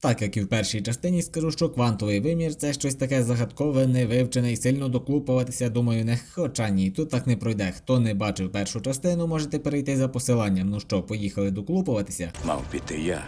Так як і в першій частині скажу, що квантовий вимір це щось таке загадкове, невивчене і сильно доклупуватися, думаю, не хоча ні, тут так не пройде. Хто не бачив першу частину, можете перейти за посиланням. Ну що, поїхали доклупуватися? Мав піти я,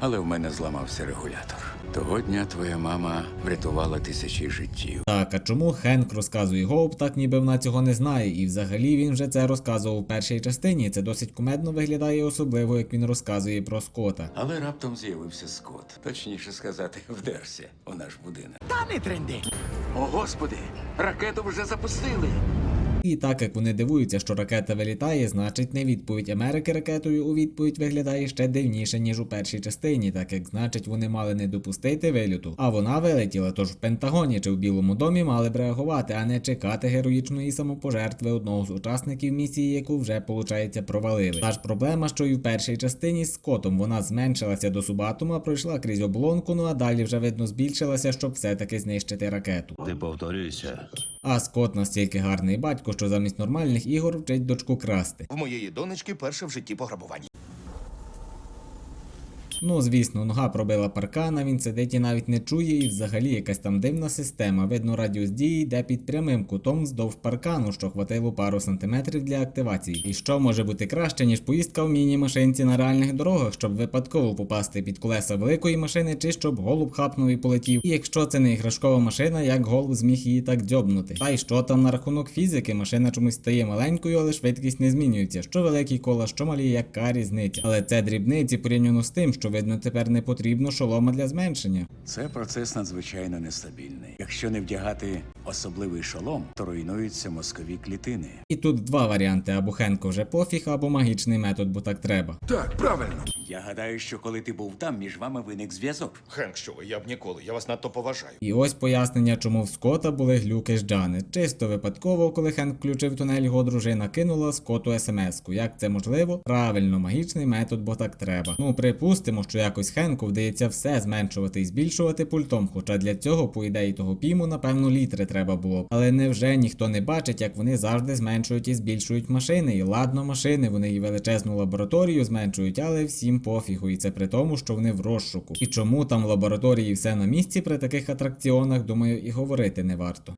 але в мене зламався регулятор. Того дня твоя мама врятувала тисячі життів. Так, а чому Хенк розказує Гоуп, так ніби вона цього не знає, і взагалі він вже це розказував у першій частині. Це досить кумедно виглядає, особливо як він розказує про Скота. Але раптом з'явився Скот. Точніше сказати, вдерся у наш будинок. Та не тренди. О, господи! Ракету вже запустили! І так як вони дивуються, що ракета вилітає, значить не відповідь Америки ракетою у відповідь виглядає ще дивніше, ніж у першій частині, так як значить вони мали не допустити виліту. А вона вилетіла, тож в Пентагоні чи в Білому домі мали б реагувати, а не чекати героїчної самопожертви одного з учасників місії, яку вже, получається, провалили. Та ж проблема, що і в першій частині з Скотом вона зменшилася до субатома, пройшла крізь облонку, ну а далі вже видно збільшилася, щоб все-таки знищити ракету. Не повторюйся. А Скот настільки гарний батько, що замість нормальних ігор вчить дочку красти. В моєї донечки перше в житті пограбування. Ну, звісно, нога пробила паркана, він сидить і навіть не чує, і взагалі якась там дивна система. Видно, радіус дії йде під прямим кутом вздовж паркану, що хватило пару сантиметрів для активації. І що може бути краще, ніж поїздка в міні-машинці на реальних дорогах, щоб випадково попасти під колеса великої машини, чи щоб голуб хапнув і полетів. І якщо це не іграшкова машина, як голуб зміг її так дзьобнути. Та й що там на рахунок фізики, машина чомусь стає маленькою, але швидкість не змінюється. Що великі кола, що малі, яка різниця. Але це дрібниці порівняно з тим, що видно тепер не потрібно шолома для зменшення. Це процес надзвичайно нестабільний. Якщо не вдягати особливий шолом, то руйнуються мозкові клітини. І тут два варіанти: або Хенко вже пофіг, або магічний метод, бо так треба. Так, правильно. Я гадаю, що коли ти був там, між вами виник зв'язок. Хенк, що ви, я б ніколи, я вас надто поважаю. І ось пояснення, чому в Скота були глюки з Джани. Чисто випадково, коли Хенк включив тунель, його дружина кинула Скоту смс-ку. Як це можливо? Правильно, магічний метод, бо так треба. Ну, припустимо, що якось Хенку вдається все зменшувати і збільшувати пультом, хоча для цього, по ідеї того піму, напевно, літри треба було б. Але невже ніхто не бачить, як вони завжди зменшують і збільшують машини? І ладно, машини, вони і величезну лабораторію зменшують, але всім пофігу, і це при тому, що вони в розшуку. І чому там в лабораторії все на місці при таких атракціонах, думаю, і говорити не варто.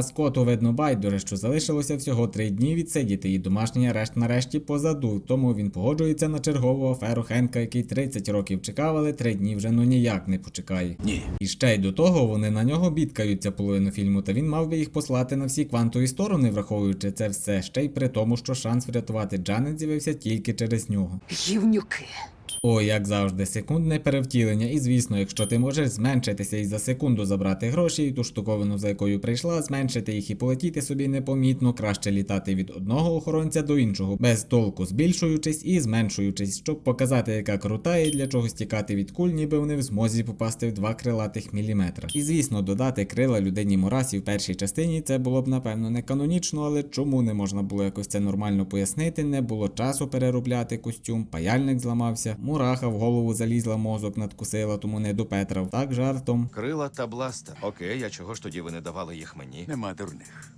А Скоту видно байдуже, що залишилося всього три дні відсидіти, і домашній арешт нарешті позаду, тому він погоджується на чергову аферу Хенка, який 30 років чекав, але три дні вже ну ніяк не почекає. Ні. І ще й до того вони на нього бідкаються половину фільму, та він мав би їх послати на всі квантові сторони, враховуючи це все, ще й при тому, що шанс врятувати Джанет з'явився тільки через нього. Гівнюки. О, як завжди, секундне перевтілення, і звісно, якщо ти можеш зменшитися і за секунду забрати гроші, ту штуковину, за якою прийшла, зменшити їх і полетіти собі непомітно, краще літати від одного охоронця до іншого, без толку збільшуючись і зменшуючись, щоб показати, яка крута, і для чогось тікати від куль, ніби вони в змозі попасти в два крилатих міліметра. І звісно, додати крила людині Мурасі в першій частині це було б напевно не канонічно, але чому не можна було якось це нормально пояснити? Не було часу переробляти костюм, паяльник зламався, мураха в голову залізла, мозок надкусила, тому не до Петра. Так жартом. Крила та бластер. Окей, а чого ж тоді ви не давали їх мені? Нема дурних.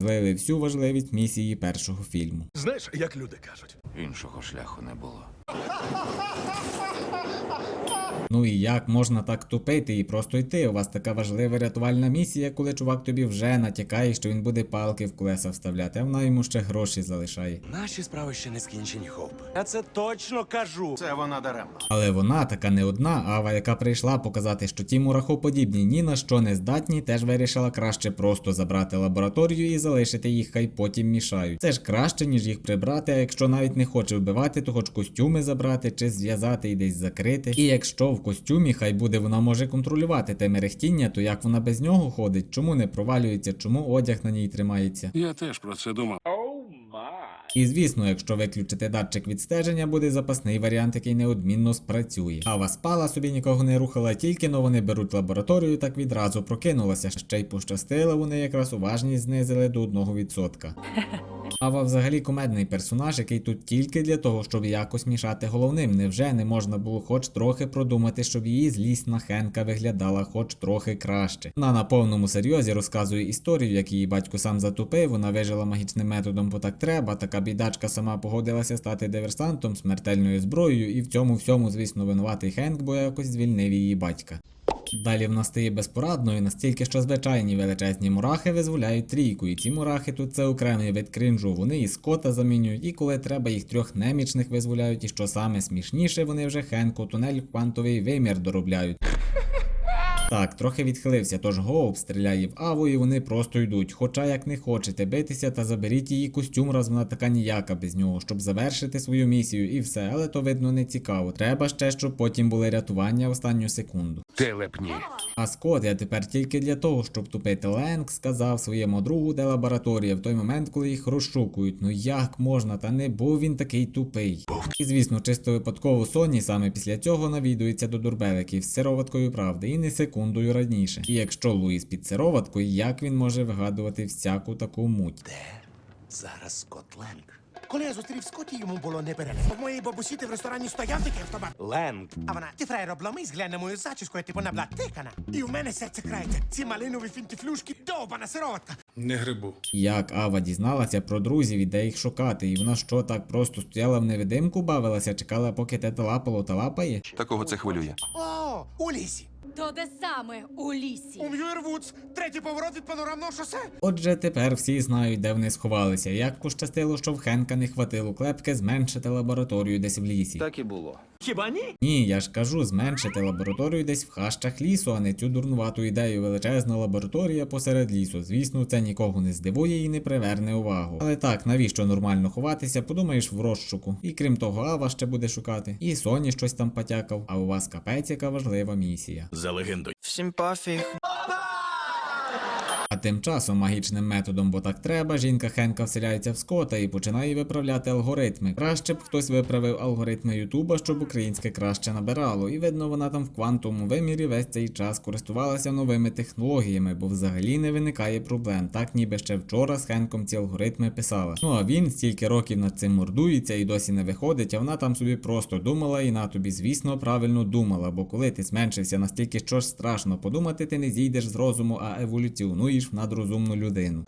Злили всю важливість місії першого фільму. Знаєш, як люди кажуть, Іншого шляху не було. Ну і як можна так тупити і просто йти? У вас така важлива рятувальна місія, коли чувак тобі вже натякає, що він буде палки в колеса вставляти, а вона йому ще гроші залишає. Наші справи ще не скінчені, Хоуп. Я це точно кажу. це вона даремно. Але вона така не одна, ава, яка прийшла показати, що ті мурахоподібні ні на що не здатні, теж вирішила краще просто забрати лабораторію і залишити їх, хай потім мішають. Це ж краще, ніж їх прибрати, а якщо навіть не хоче вбивати, то хоч костюми забрати чи зв'язати і десь закрити. І якщо в костюмі, хай буде вона може контролювати те мерехтіння, то як вона без нього ходить, чому не провалюється, чому одяг на ній тримається. Я теж про це думав. І звісно, якщо виключити датчик відстеження, буде запасний варіант, який неодмінно спрацює. Ава спала собі нікого не рухала, тільки но вони беруть лабораторію, так відразу прокинулася. Ще й пощастило, вони якраз уважність знизили до 1%. Ава взагалі комедний персонаж, який тут тільки для того, щоб якось мішати головним. Невже не можна було хоч трохи продумати, щоб її злість на Хенка виглядала хоч трохи краще. Вона на повному серйозі розказує історію, як її батько сам затупив, вона вижила магічним методом, бо так треба. Така бідачка сама погодилася стати диверсантом, смертельною зброєю, і в цьому всьому, звісно, винуватий Хенк, бо якось звільнив її батька. Далі вона стає безпорадною настільки, що звичайні величезні мурахи визволяють трійку, і ці мурахи тут це окремий вид крінжу. Вони і скота замінюють, і коли треба їх трьох немічних визволяють, і що саме смішніше, вони вже Хенку тунель квантовий вимір доробляють. Так, трохи відхилився, тож Гоуп стріляє в Аву і вони просто йдуть. Хоча як не хочете битися, та заберіть її костюм, раз вона така ніяка без нього, щоб завершити свою місію і все, але то видно не цікаво. Треба ще, щоб потім були рятування в останню секунду. Телепні. А Скот, я тепер тільки для того, щоб тупити Ленк, сказав своєму другу, де лабораторія, в той момент, коли їх розшукують. Ну як можна, та не був він такий тупий. І звісно, чисто випадково Соні саме після цього навідується до дурбеликів з сироваткою правди і не секундою раніше. І якщо Луїс під сироваткою, як він може вигадувати всяку таку муть? Де Зараз Скотленд. Коли я зустрів Скотті, йому було не непереливо. В моєї бабусі в ресторані стояв такий автомат. Ленд. А вона, ти фраєр обломись, глянь на мою зачіску, я типу наблатикана. І в мене серце крається. Ці малинові фінтифлюшки, довбана сироватка. Не грибу. Як Ава дізналася про друзів і де їх шукати, і вона що так просто стояла в невидимку, бавилася, чекала, поки те лапало та лапає? Такого це хвилює. О, у лісі. То де саме у лісі? У Мюрвудс. Третій поворот від панорамного шосе. Отже, тепер всі знають, де вони сховалися. Як пощастило, що в Хенка не хватило клепки зменшити лабораторію десь в лісі. Так і було. Хіба ні? Ні, я ж кажу, зменшити лабораторію десь в хащах лісу, а не цю дурнувату ідею величезна лабораторія посеред лісу. Звісно, це нікого не здивує і не приверне увагу. Але так, навіщо нормально ховатися, подумаєш в розшуку. І крім того, Ава ще буде шукати. І Соні щось там потякав, а у вас капець яка важлива місія. За легендою. Всім пофіг. А тим часом магічним методом, бо так треба, жінка Хенка вселяється в Скота і починає виправляти алгоритми. Краще б хтось виправив алгоритми Ютуба, щоб українське краще набирало. І видно, вона там в квантовому вимірі весь цей час користувалася новими технологіями, бо взагалі не виникає проблем. Так ніби ще вчора з Хенком ці алгоритми писала. Ну а він стільки років над цим мордується і досі не виходить, а вона там собі просто думала і на тобі, звісно, правильно думала. Бо коли ти зменшився настільки, що ж страшно подумати, ти не зійдеш з розуму, а еволюціонуєш в надрозумну людину.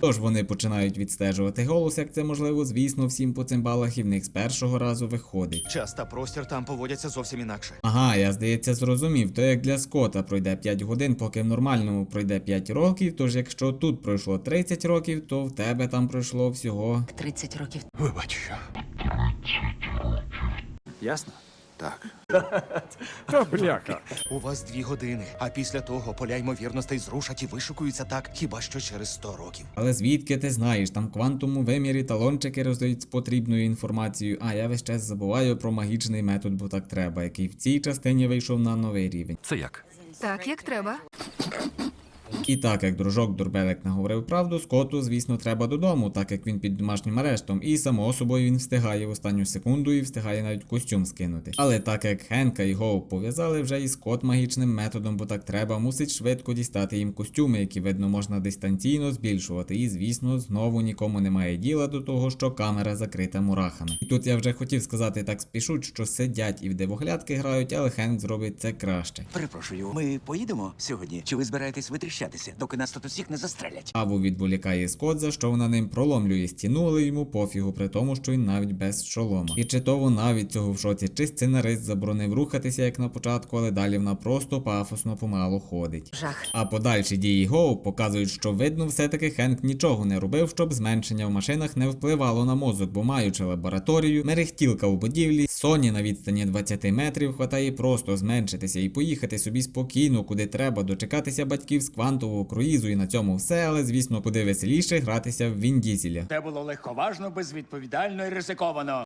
Тож вони починають відстежувати голос, як це можливо, звісно, всім по цимбалах, і в них з першого разу виходить. Час та простір там поводяться зовсім інакше. Ага, я здається зрозумів. То як для Скота пройде 5 годин, поки в нормальному пройде 5 років. Тож якщо тут пройшло 30 років, то в тебе там пройшло всього 30 років. Вибач, що. Ясно? Так. У вас дві години, а після того поля ймовірностей зрушать і вишукуються так, хіба що через 100 років. Але звідки ти знаєш, там в квантовому вимірі талончики роздають з потрібною інформацією, а я весь час забуваю про магічний метод, бо так треба, який в цій частині вийшов на новий рівень. Це як? Так, як треба. І так як дружок Дурбелек наговорив правду, Скоту, звісно, треба додому, так як він під домашнім арештом, і само собою він встигає в останню секунду і встигає навіть костюм скинути. Але так як Хенка і Гоу пов'язали вже і Скот магічним методом, бо так треба, мусить швидко дістати їм костюми, які видно можна дистанційно збільшувати. І звісно, знову нікому немає діла до того, що камера закрита мурахами. І тут я вже хотів сказати так спішуть, що сидять і в дивоглядки грають, але Хенк зробить це краще. Перепрошую, ми поїдемо сьогодні? Чи ви збираєтесь витріщатися, доки нас тут усіх не застрелять? Аву відволікає Скот, за що вона ним проломлює стіну, але йому пофігу, при тому, що він навіть без шолома. І чи то вона від цього в шоці, чи сценарист заборонив рухатися, як на початку, але далі вона просто пафосно помалу ходить. Жах. А подальші дії Гоу показують, що видно, все-таки Хенк нічого не робив, щоб зменшення в машинах не впливало на мозок, бо маючи лабораторію, мерехтілка у будівлі, Соні на відстані 20 метрів хватає просто зменшитися і поїхати собі спокійно, куди треба, дочекатися батьків з квантового круїзу і на цьому все, але звісно, куди веселіше гратися в Він Дізеля. Це було легковажно, безвідповідально і ризиковано.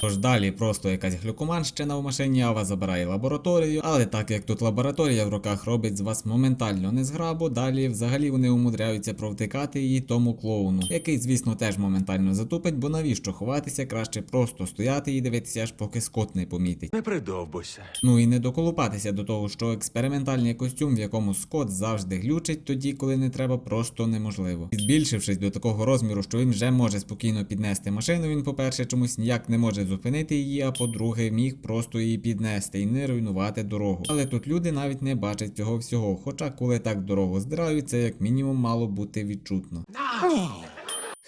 Тож далі просто якась глюкоманщина в машині, Ава забирає лабораторію, але так як тут лабораторія в руках робить з вас моментально незграбу, далі взагалі вони умудряються провтикати її тому клоуну, який, звісно, теж моментально затупить, бо навіщо ховатися, краще просто стояти і дивитися, аж поки скот не помітить. Не придовбуйся. Ну і не доколупатися до того, що експериментальний костюм, в якому Скотт завжди глючить тоді, коли не треба, просто неможливо. І збільшившись до такого розміру, що він вже може спокійно піднести машину, він, по-перше, чомусь ніяк не може зупинити її, а по-друге, міг просто її піднести і не руйнувати дорогу. Але тут люди навіть не бачать цього всього. Хоча, коли так дорогу здирають, це як мінімум мало бути відчутно.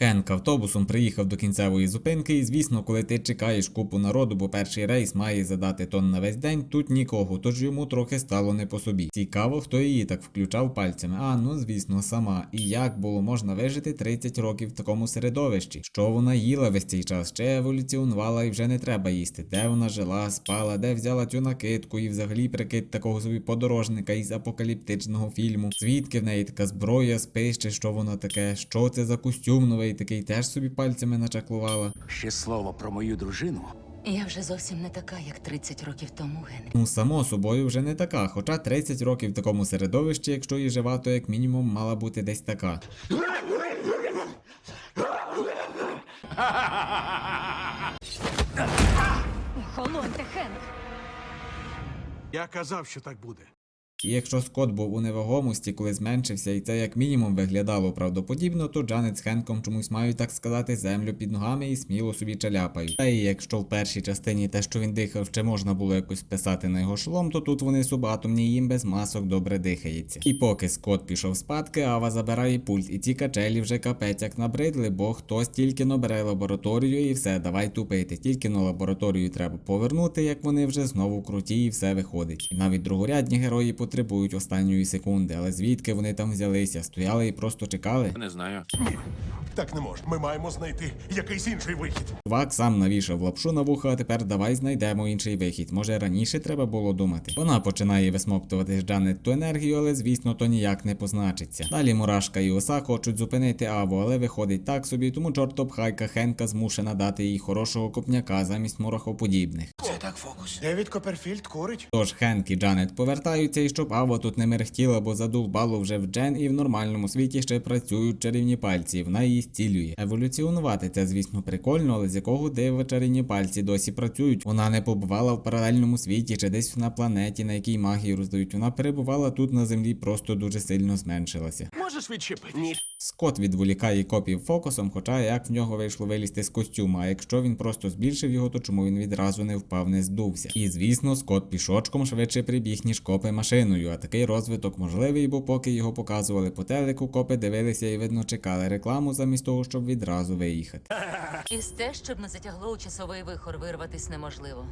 Хенк автобусом приїхав до кінцевої зупинки, і звісно, коли ти чекаєш купу народу, бо перший рейс має задати тон на весь день, тут нікого, тож йому трохи стало не по собі. Цікаво, хто її так включав пальцями. А ну звісно, сама. І як було можна вижити 30 років в такому середовищі? Що вона їла весь цей час? Чи еволюціонувала і вже не треба їсти? Де вона жила, спала, де взяла цю накидку і взагалі прикид такого собі подорожника із апокаліптичного фільму? Звідки в неї така зброя, спис, чи що воно таке? Що це за костюм новий такий теж собі пальцями начаклувала? Ще слово про мою дружину. Я вже зовсім не така, як 30 років тому, Генрі. Ну, само собою вже не така, хоча 30 років в такому середовищі, якщо і жива, то як мінімум мала бути десь така. Охолоньте, Хенк. Я казав, що так буде. І якщо Скотт був у невагомості, коли зменшився, і це як мінімум виглядало правдоподібно, то Джанет з Хенком чомусь мають так сказати землю під ногами і сміло собі чаляпають. Та і якщо в першій частині те, що він дихав, ще можна було якось списати на його шолом, то тут вони субатомні їм без масок добре дихається. І поки Скотт пішов спадки, Ава забирає пульт, і ці качелі вже капець як набридли, бо хтось тільки но бере лабораторію і все, давай тупити. Тільки на лабораторію треба повернути, як вони вже знову круті, і все виходить. І навіть другорядні герої потребують останньої секунди, але звідки вони там взялися? Стояли і просто чекали? Не знаю. Ні, Так не можна. Ми маємо знайти якийсь інший вихід. Чувак сам навішав лапшу на вуха, а тепер давай знайдемо інший вихід. Може раніше треба було думати. Вона починає висмоктувати з Джанет ту енергію, але звісно то ніяк не позначиться. Далі Мурашка і Оса хочуть зупинити Аву, але виходить так собі, тому чортопхайка Хенка змушена дати їй хорошого копняка замість мурахоподібних. Девід Коперфільд курить. Тож Хенк і Джанет повертаються, і щоб Ава тут не мерехтіла, бо задовбало вже в Джен, і в нормальному світі ще працюють чарівні пальці, вона її зцілює. Еволюціонувати це, звісно, прикольно, але з якого дива чарівні пальці досі працюють. Вона не побувала в паралельному світі чи десь на планеті, на якій магію роздають. Вона перебувала тут на землі, просто дуже сильно зменшилася. Можеш відчепити? Ні. Скот відволікає копів фокусом, хоча як в нього вийшло вилізти з костюма, а якщо він просто збільшив його, то чому він відразу не впав, не здувся. І звісно, Скот пішочком швидше прибіг, ніж копи машиною, а такий розвиток можливий, бо поки його показували по телеку, копи дивилися і видно чекали рекламу замість того, щоб відразу виїхати. Із те, щоб не затягло у часовий вихор, вирватись неможливо.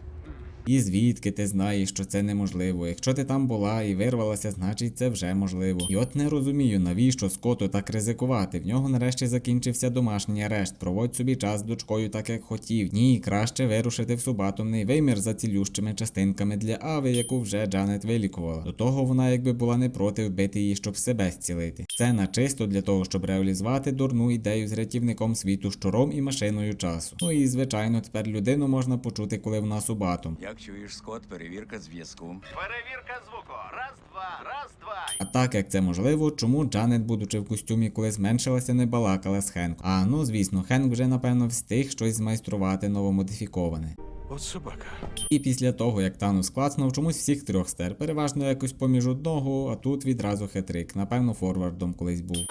І звідки ти знаєш, що це неможливо? Якщо ти там була і вирвалася, значить це вже можливо. І от не розумію, навіщо Скоту так ризикувати. В нього нарешті закінчився домашній арешт. Проводь собі час з дочкою так, як хотів. Ні, краще вирушити в субатомний вимір за цілющими частинками для Ави, яку вже Джанет вилікувала. До того вона якби була не проти вбити її, щоб себе зцілити. Це на чисто для того, щоб реалізувати дурну ідею з рятівником світу щуром і машиною часу. Ну і звичайно, тепер людину можна почути, коли вона субатом. Як чуєш, Скот, перевірка зв'язку. Перевірка звуку. Раз, два, раз, два. А так як це можливо, чому Джанет, будучи в костюмі, коли зменшилася, не балакала з Хенком? А ну звісно, Хенк вже напевно встиг щось змайструвати новомодифіковане. От собака. І після того, як Танус клацнув, чомусь всіх трьох стер, переважно якось поміж одного, а тут відразу хитрик, напевно, форвардом колись був.